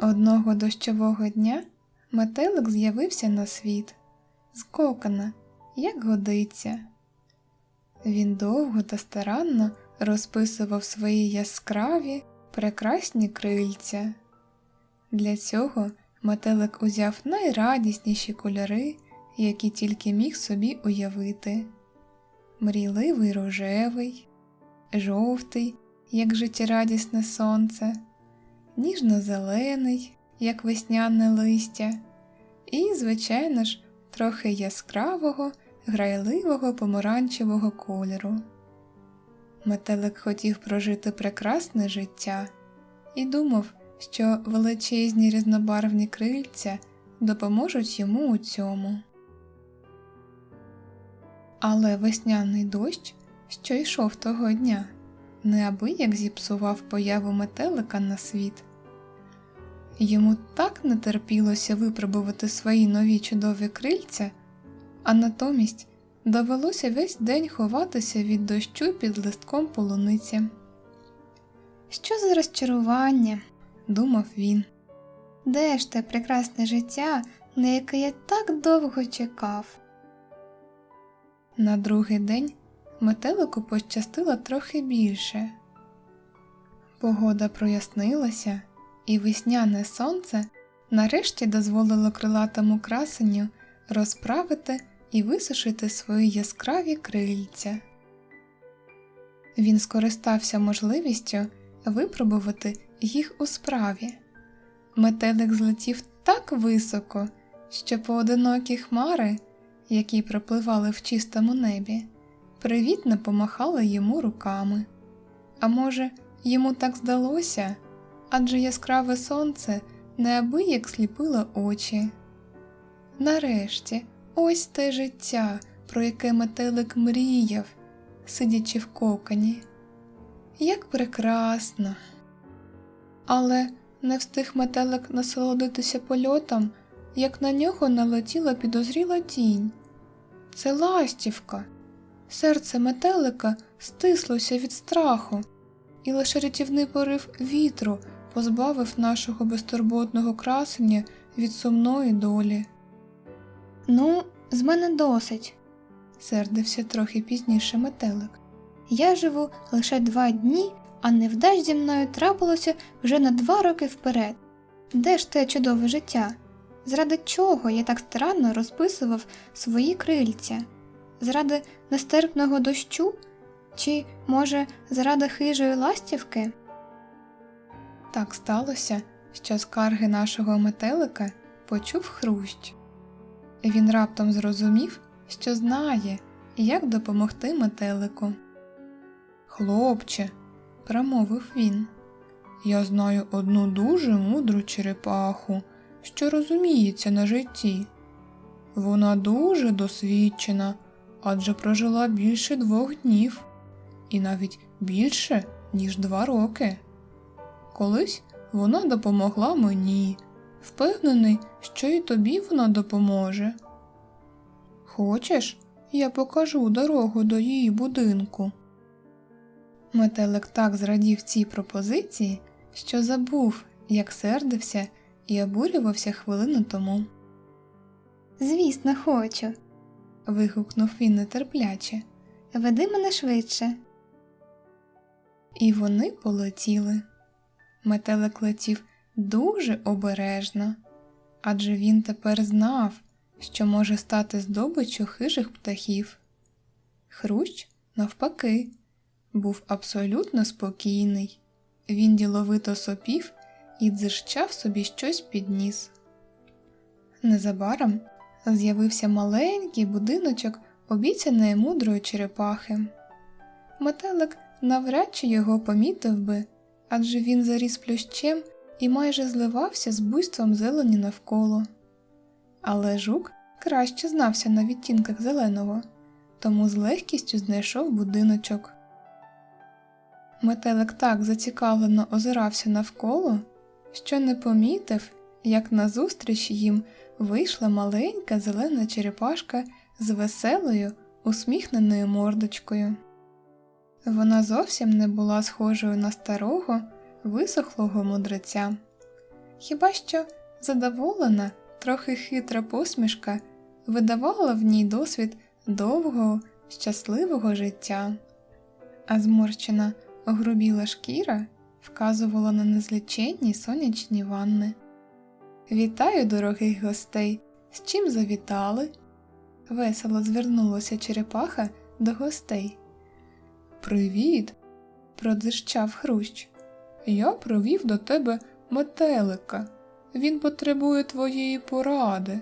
Одного дощового дня метелик з'явився на світ з кокона, як годиться. Він довго та старанно розписував свої яскраві, прекрасні крильця. Для цього метелик узяв найрадісніші кольори, які тільки міг собі уявити. Мрійливий рожевий, жовтий, як життєрадісне сонце, ніжно-зелений, як весняне листя, і, звичайно ж, трохи яскравого, грайливого помаранчевого кольору. Метелик хотів прожити прекрасне життя і думав, що величезні різнобарвні крильця допоможуть йому у цьому. Але весняний дощ, що йшов того дня, неабияк зіпсував появу метелика на світ. Йому так не терпілося випробувати свої нові чудові крильця, а натомість довелося весь день ховатися від дощу під листком полуниці. Що за розчарування, думав він. Де ж те прекрасне життя, на яке я так довго чекав? На другий день метелику пощастило трохи більше. Погода прояснилася, і весняне сонце нарешті дозволило крилатому красенню розправити і висушити свої яскраві крильця. Він скористався можливістю випробувати їх у справі. Метелик злетів так високо, що поодинокі хмари, які пропливали в чистому небі, привітно помахали йому руками. А може, йому так здалося, адже яскраве сонце неабияк сліпило очі. Нарешті, ось те життя, про яке метелик мріяв, сидячи в коконі. Як прекрасно! Але не встиг метелик насолодитися польотом, як на нього налетіла підозріла тінь. Це ластівка. Серце метелика стислося від страху, і лише рятівний порив вітру позбавив нашого безтурботного красення від сумної долі. Ну, з мене досить, сердився трохи пізніше метелик. Я живу лише два дні, а невдач зі мною трапилося вже на два роки вперед. Де ж те чудове життя? Заради чого я так старанно розписував свої крильця? Заради нестерпного дощу? Чи, може, заради хижої ластівки? Так сталося, що скарги нашого метелика почув хрущ. Він раптом зрозумів, що знає, як допомогти метелику. Хлопче, промовив він, я знаю одну дуже мудру черепаху, що розуміється на житті. Вона дуже досвідчена, адже прожила більше двох днів, і навіть більше, ніж два роки. Колись вона допомогла мені, впевнений, що і тобі вона допоможе. Хочеш, я покажу дорогу до її будинку. Метелик так зрадів цій пропозиції, що забув, як сердився і обурювався хвилину тому. Звісно, хочу. вигукнув він нетерпляче. Веди мене швидше. І вони полетіли. Метелик летів дуже обережно, адже він тепер знав, що може стати здобиччю хижих птахів. Хрущ, навпаки, був абсолютно спокійний. Він діловито сопів і дзижчав собі щось під ніс. Незабаром з'явився маленький будиночок обіцяної мудрої черепахи. Метелик навряд чи його помітив би, адже він заріс плющем і майже зливався з буйством зелені навколо. Але жук краще знався на відтінках зеленого, тому з легкістю знайшов будиночок. Метелик так зацікавлено озирався навколо, що не помітив, як назустріч їм вийшла маленька зелена черепашка з веселою, усміхненою мордочкою. Вона зовсім не була схожою на старого, висохлого мудреця. хіба що задоволена, трохи хитра посмішка видавала в ній досвід довгого, щасливого життя, а зморщена, огрубіла шкіра вказувала на незліченні сонячні ванни. Вітаю, дорогих гостей! З чим завітали? Весело звернулася черепаха до гостей. Привіт, продзищав хрущ. Я провів до тебе метелика. Він потребує твоєї поради.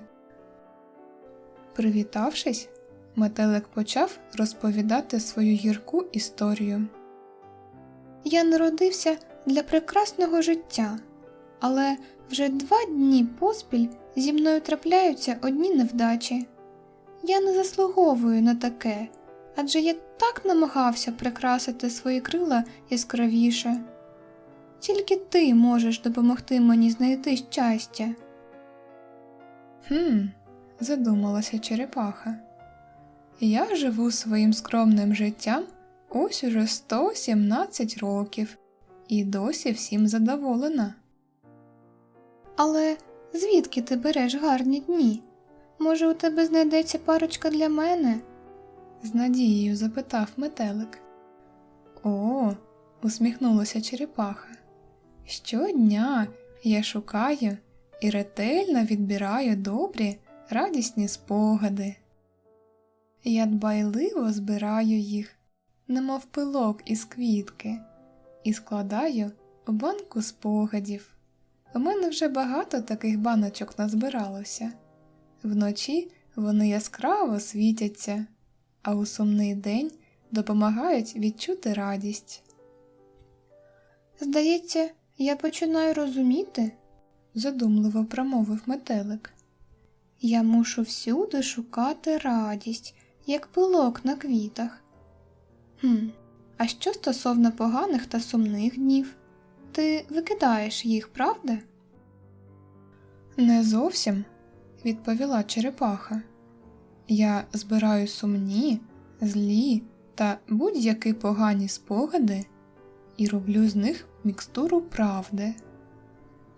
Привітавшись, метелик почав розповідати свою гірку історію. Я народився для прекрасного життя, але вже два дні поспіль зі мною трапляються одні невдачі. Я не заслуговую на таке, адже я так намагався прикрасити свої крила яскравіше. Тільки ти можеш допомогти мені знайти щастя. Хм, задумалася черепаха. Я живу своїм скромним життям ось уже 117 років і досі всім задоволена. Але звідки ти береш гарні дні? Може, у тебе знайдеться парочка для мене? З надією запитав метелик. О, усміхнулася черепаха. Щодня я шукаю і ретельно відбираю добрі, радісні спогади. Я дбайливо збираю їх, немов пилок із квітки, і складаю у банку спогадів. У мене вже багато таких баночок назбиралося. Вночі вони яскраво світяться, а у сумний день допомагають відчути радість. Здається, я починаю розуміти, задумливо промовив метелик. Я мушу всюди шукати радість, як пилок на квітах. Хм, а що стосовно поганих та сумних днів? Ти викидаєш їх, правда? Не зовсім, відповіла черепаха. Я збираю сумні, злі та будь-які погані спогади і роблю з них мікстуру правди.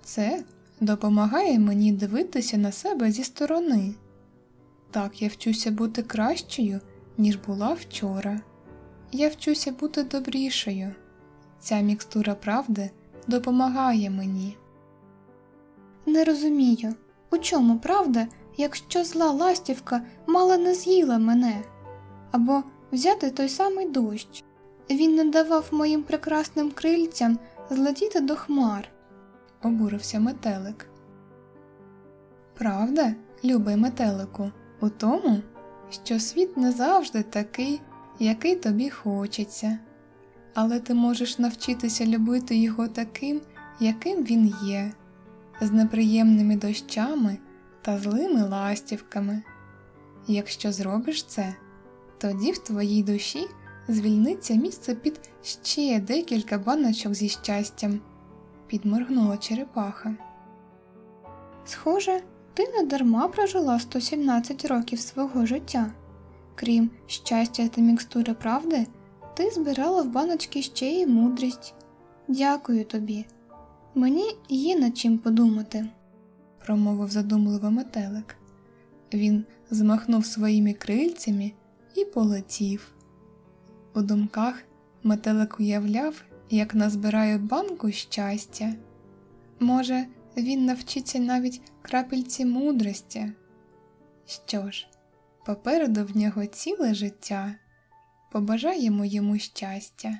Це допомагає мені дивитися на себе зі сторони. Так я вчуся бути кращою, ніж була вчора. Я вчуся бути добрішою. Ця мікстура правди допомагає мені. Не розумію, у чому правда, якщо зла ластівка мало не з'їла мене, або взяти той самий дощ. Він не давав моїм прекрасним крильцям злетіти до хмар, обурився метелик. Правда, любий метелику, у тому, що світ не завжди такий, який тобі хочеться, але ти можеш навчитися любити його таким, яким він є, з неприємними дощами та злими ластівками. Якщо зробиш це, тоді в твоїй душі звільниться місце під ще декілька баночок зі щастям, підморгнула черепаха. Схоже, ти не дарма прожила 117 років свого життя. Крім щастя та мікстури правди, ти збирала в баночки ще й мудрість. Дякую тобі. Мені є над чим подумати, промовив задумливо метелик. Він змахнув своїми крильцями і полетів. У думках метелик уявляв, як назбирає банку щастя. Може, він навчиться навіть крапельці мудрості. Що ж, попереду в нього ціле життя. Побажаємо йому щастя.